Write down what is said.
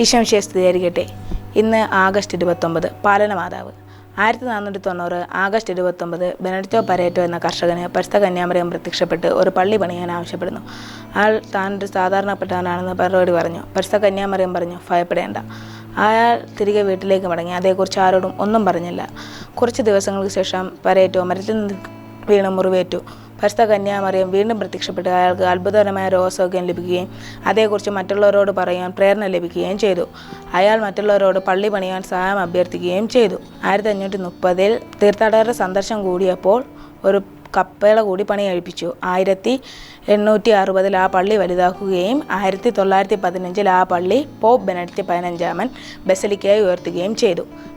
ഈശംശയെ സ്ഥിരീകരിക്കട്ടെ ഇന്ന് ആഗസ്റ്റ് ഇരുപത്തൊമ്പത് പാലനമാതാവ്. ആയിരത്തി നാനൂറ്റി തൊണ്ണൂറ് ആഗസ്റ്റ് ഇരുപത്തൊമ്പത് ബെനഡിറ്റോ പരേറ്റോ എന്ന കർഷകന് പരിസ്ഥ കന്യാമറിയം പ്രത്യക്ഷപ്പെട്ട് ഒരു പള്ളി പണിയാൻ ആവശ്യപ്പെടുന്നു. അയാൾ താൻ ഒരു സാധാരണപ്പെട്ടവനാണെന്ന് മറുപടി പറഞ്ഞു. പരിസ്ഥ കന്യാമറിയം പറഞ്ഞു ഭയപ്പെടേണ്ട. അയാൾ തിരികെ വീട്ടിലേക്ക് മടങ്ങി. അതേക്കുറിച്ച് ആരോടും ഒന്നും പറഞ്ഞില്ല. കുറച്ച് ദിവസങ്ങൾക്ക് ശേഷം പരേറ്റോ മരത്തിൽ നിന്ന് വീണ് മുറിവേറ്റു. പരിസ്ഥ കന്യാമറിയം വീണ്ടും പ്രത്യക്ഷപ്പെട്ട് അയാൾക്ക് അത്ഭുതകരമായ രോഗസൗഖ്യം ലഭിക്കുകയും അതേക്കുറിച്ച് മറ്റുള്ളവരോട് പറയാൻ പ്രേരണ ലഭിക്കുകയും ചെയ്തു. അയാൾ മറ്റുള്ളവരോട് പള്ളി പണിയാൻ സഹായം അഭ്യർത്ഥിക്കുകയും ചെയ്തു. ആയിരത്തി അഞ്ഞൂറ്റി മുപ്പതിൽ തീർത്ഥാടകരുടെ സന്ദർശനം കൂടിയപ്പോൾ ഒരു കപ്പേള കൂടി പണി കഴിപ്പിച്ചു ആയിരത്തി എണ്ണൂറ്റി അറുപതിൽ ആ പള്ളി വലുതാക്കുകയും ആയിരത്തി തൊള്ളായിരത്തി പതിനഞ്ചിൽ ആ പള്ളി പോപ്പ് ബെനഡിക്റ്റ് പതിനഞ്ചാമൻ ബസലിക്കായി ഉയർത്തുകയും ചെയ്തു.